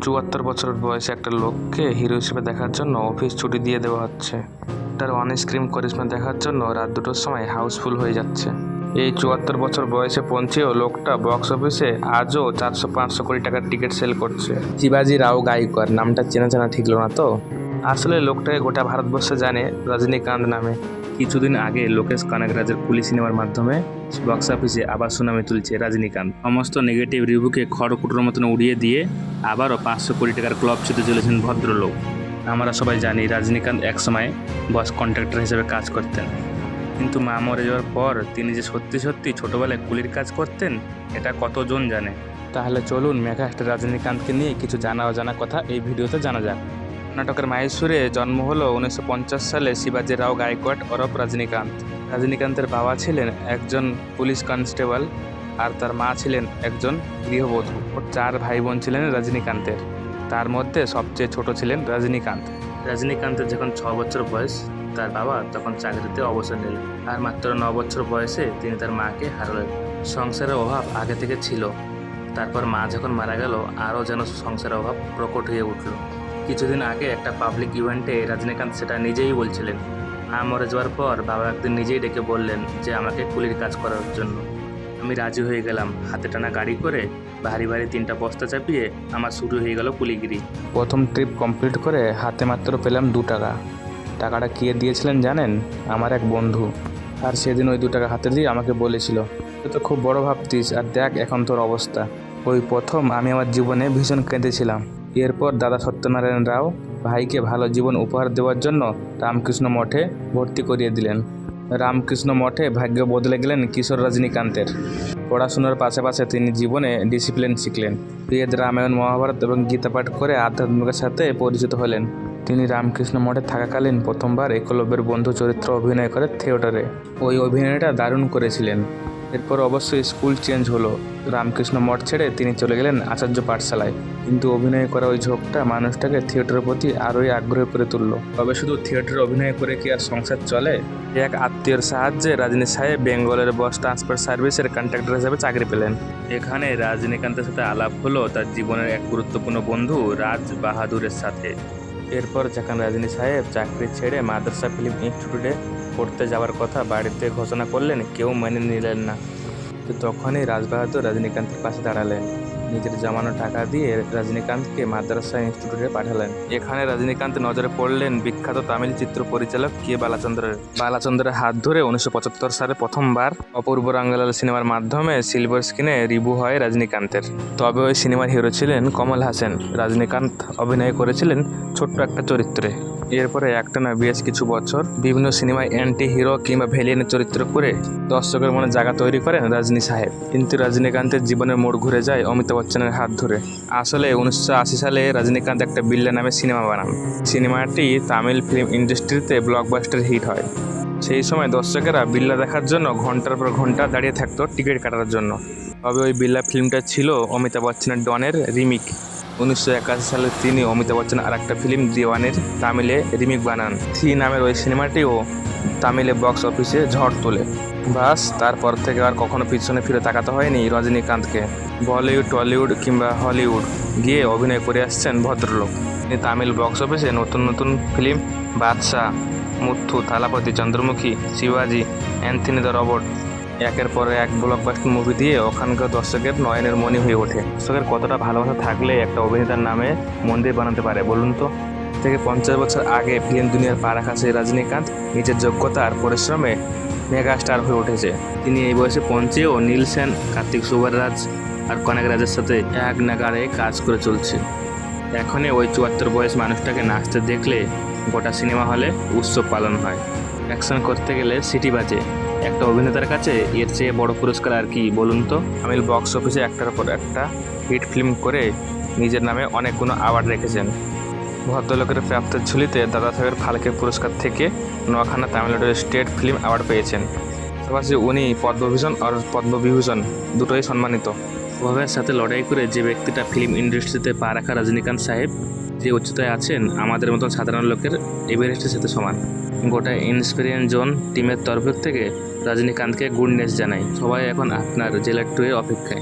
চুয়াত্তর বছর বয়সে একটা লোককে হিরো হিসেবে দেখার জন্য অফিস ছুটি দিয়ে দেওয়া হচ্ছে। তার অন স্ক্রিন করিশ্মা দেখার জন্য রাত দুটোর সময় হাউসফুল হয়ে যাচ্ছে। এই চুয়াত্তর বছর বয়সে পৌঁছেও লোকটা বক্স অফিসে আজও চারশো পাঁচশো কোটি টাকার টিকিট সেল করছে। শিবাজি রাও গাইকর নামটা চেনা চেনা ঠিকলো না তো? আসলে লোকটাকে গোটা ভারতবর্ষে জানে রজনীকান্ত নামে। কিছুদিন আগে লোকেশ কানাগরাজের কুলি সিনেমার মাধ্যমে বক্স অফিসে আবার সুনামে তুলছে রজনীকান্ত। সমস্ত নেগেটিভ রিভিউকে খড়কুটোর মতন উড়িয়ে দিয়ে আবারও পাঁচশো কোটি টাকার ক্লব ছুতে চলেছেন ভদ্রলোক। আমরা সবাই জানি রজনীকান্ত একসময় বস কন্ট্রাক্টর হিসেবে কাজ করতেন। কিন্তু মা মরে যাওয়ার পর তিনি যে সত্যি সত্যি ছোটোবেলায় কুলির কাজ করতেন, এটা কতজন জানে? তাহলে চলুন মেঘাস্টার রজনীকান্তকে নিয়ে কিছু জানা অজানা কথা এই ভিডিওতে জানা যাক। কর্ণাটকের মাহেশ্বরে জন্ম হলো উনিশশো সালে শিবাজি রাও গায়কোয়াড ওরফ রজনীকান্ত। রজনীকান্তের বাবা ছিলেন একজন পুলিশ কনস্টেবল আর তার মা ছিলেন একজন গৃহবধূ। ওর চার ভাই বোন ছিলেন রজনীকান্তের। তার মধ্যে সবচেয়ে ছোট ছিলেন রজনীকান্ত। রজনীকান্তের যখন ছ বছর বয়স, তার বাবা তখন চাকরিতে অবসর নিলেন। আর মাত্র ন বছর বয়সে তিনি তার মাকে হারালেন। সংসারের অভাব আগে থেকে ছিল। তারপর মা যখন মারা গেল, আরও যেন সংসারের অভাব প্রকট হয়ে উঠল। কিছুদিন আগে একটা পাবলিক ইভেন্টে রজনীকান্ত সেটা নিজেই বলছিলেন। মা মরে যাওয়ার পর বাবা একদিন নিজেই ডেকে বললেন যে আমাকে কুলির কাজ করার জন্য। আমি রাজি হয়ে গেলাম। হাতে টানা গাড়ি করে ভারী ভারী তিনটা বস্তা চাপিয়ে আমার শুরু হয়ে গেল কুলিগিরি। প্রথম ট্রিপ কমপ্লিট করে হাতে মাত্র পেলাম দু টাকা। টাকাটা কে দিয়েছিলেন জানেন? আমার এক বন্ধু। আর সেদিন ওই দু টাকা হাতে দিয়ে আমাকে বলেছিল তো খুব বড় ভাবতিস, আর দেখ এখন তোর অবস্থা। ওই প্রথম আমি আমার জীবনে ভীষণ কেঁদেছিলাম। এরপর দাদা সত্যনারায়ণ রাও ভাইকে ভালো জীবন উপহার দেওয়ার জন্য রামকৃষ্ণ মঠে ভর্তি করিয়ে দিলেন। রামকৃষ্ণ মঠে ভাগ্য বদলে গেলেন কিশোর রজনীকান্তের। পড়াশোনার পাশাপাশি তিনি জীবনে ডিসিপ্লিন শিখলেন। বেদ, রামায়ণ, মহাভারত এবং গীতা পাঠ করে আধ্যাত্মিকের সাথে পরিচিত হলেন। তিনি রামকৃষ্ণ মঠে থাকাকালীন প্রথমবার একলব্যের বন্ধু চরিত্র অভিনয় করে থিয়েটারে। ওই অভিনয়টা দারুণ করেছিলেন। এরপর অবশ্যই স্কুল চেঞ্জ হলো। রামকৃষ্ণ মঠ ছেড়ে তিনি চলে গেলেন আচার্য পাঠশালায়। কিন্তু অভিনয় করা ওই ঝোঁকটা মানুষটাকে থিয়েটারের প্রতি আরোই আগ্রহ করে তুললো। তবে শুধু থিয়েটারে অভিনয় করে কি আর সংসার চলে? এক আত্মীয়র সাহায্যে রাজনী সাহেব বেঙ্গলের বস ট্রান্সপোর্ট সার্ভিসের কন্ট্রাক্টর হিসেবে চাকরি পেলেন। এখানে রজনীকান্তের সাথে আলাপ হলো তার জীবনের এক গুরুত্বপূর্ণ বন্ধু রাজ বাহাদুরের সাথে। এরপর যখন রাজনী সাহেব চাকরি ছেড়ে মাদ্রাসা ফিল্ম ইনস্টিটিউটে পড়তে যাওয়ার কথা বাড়িতে ঘোষণা করলেন, কেউ মেনে নিলেন না। তো তখনই রাজবাহাদুর রজনীকান্তের পাশে দাঁড়ালেন। নিজের জমানো টাকা দিয়ে রজনীকান্তকে মাদ্রাসা ইনস্টিটিউটে পাঠালেন। এখানে রজনীকান্ত নজরে পড়লেন বিখ্যাত তামিল চিত্র পরিচালক কে বালাচন্দ্রের। বালাচন্দ্রের হাত ধরে উনিশশো পঁচাত্তর সালে প্রথমবার অপূর্ব রঙ্গলাল সিনেমার মাধ্যমে সিলভার স্ক্রিনে রিভু হয় রজনীকান্তের। তবে ওই সিনেমার হিরো ছিলেন কমল হাসেন। রজনীকান্ত অভিনয় করেছিলেন ছোট্ট একটা চরিত্রে। এরপরে একটানা বেশ কিছু বছর বিভিন্ন সিনেমায় অ্যান্টি হিরো কিংবা ভেলিয়ানের চরিত্র করে দর্শকের মনে জায়গা তৈরি করেন রজনী সাহেব। কিন্তু রজনীকান্তের জীবনের মোড় ঘুরে যায় অমিতাভ বচ্চনের হাত ধরে। আসলে উনিশশো আশি সালে রজনীকান্ত একটা বিল্লা নামে সিনেমা বানান। সিনেমাটি তামিল ফিল্ম ইন্ডাস্ট্রিতে ব্লকবাস্টার হিট হয়। সেই সময় দর্শকেরা বিল্লা দেখার জন্য ঘণ্টার পর ঘণ্টা দাঁড়িয়ে থাকতো টিকিট কাটার জন্য। তবে ওই বিল্লা ফিল্মটা ছিল অমিতাভ বচ্চনের ডনের রিমিক। উনিশশো একাশি সালে তিনি অমিতাভ বচ্চন আর একটা ফিল্ম দিওয়ানের তামিলে রিমিক বানান। থ্রি নামের ওই সিনেমাটিও তামিলে বক্স অফিসে ঝড় তোলে। বাস, তারপর থেকে আর কখনো পিছনে ফিরে তাকাতে হয়নি রজনীকান্তকে। বলিউড, টলিউড কিংবা হলিউড গিয়ে অভিনয় করে আসছেন ভদ্রলোক। তিনি তামিল বক্স অফিসে নতুন নতুন ফিল্ম বাদশাহ, মুথু, থালাপতি, চন্দ্রমুখী, শিবাজি, অ্যান্থনি দ্য রবট একের পর এক ব্লকবাস্টার মুভি দিয়ে ওখানকার দর্শকের নয়নের মনি হয়ে ওঠে। দর্শকের কতটা ভালোবাসা থাকলে একটা অভিনেতার নামে মন্দির বানাতে পারে বলুন তো? থেকে পঞ্চাশ বছর আগে ফিল্ম দুনিয়ার পা রাখা সেই রজনীকান্ত নিজের যোগ্যতা আর পরিশ্রমে মেগা স্টার হয়ে উঠেছে। তিনি এই বয়সে পৌঁছেও নীল সেন কার্তিক সুবররাজ আর কনেক রাজের সাথে এক নাগারে কাজ করে চলছে। এখনই ওই চুয়াত্তর বয়স মানুষটাকে নাচতে দেখলে গোটা সিনেমা হলে উৎসব পালন হয়। অ্যাকশন করতে গেলে সিটি বাজে। একটা অভিনেতার কাছে এর চেয়ে বড় পুরস্কার আর কি, বলুন তো? তামিল বক্স অফিসে একটার পর একটা হিট ফিল্ম করে নিজের নামে অনেকগুলো অ্যাওয়ার্ড রেখেছেন। ভদ্রলোকের প্রাপ্তের ঝুলিতে দাদা সাহেবের ফালকে পুরস্কার থেকে নখানা তামিলনাড়ুর স্টেট ফিল্ম অ্যাওয়ার্ড পেয়েছেন। পাশাপাশি উনি পদ্মভূষণ আর পদ্মবিভূষণ, দুটোই সম্মানিত। প্রভাবের সাথে লড়াই করে যে ব্যক্তিটা ফিল্ম ইন্ডাস্ট্রিতে পা রাখা রজনীকান্ত সাহেব, যে উচ্চতায় আছেন, আমাদের মতন সাধারণ লোকের এভারেস্টের সাথে সমান। গোটা ইন্সপিরিয়েন্স জোন টিমের তরফ থেকে রজনীকান্তকে গুডনেস জানাই। সবাই এখন আপনার জেলার টুয়ে অপেক্ষায়।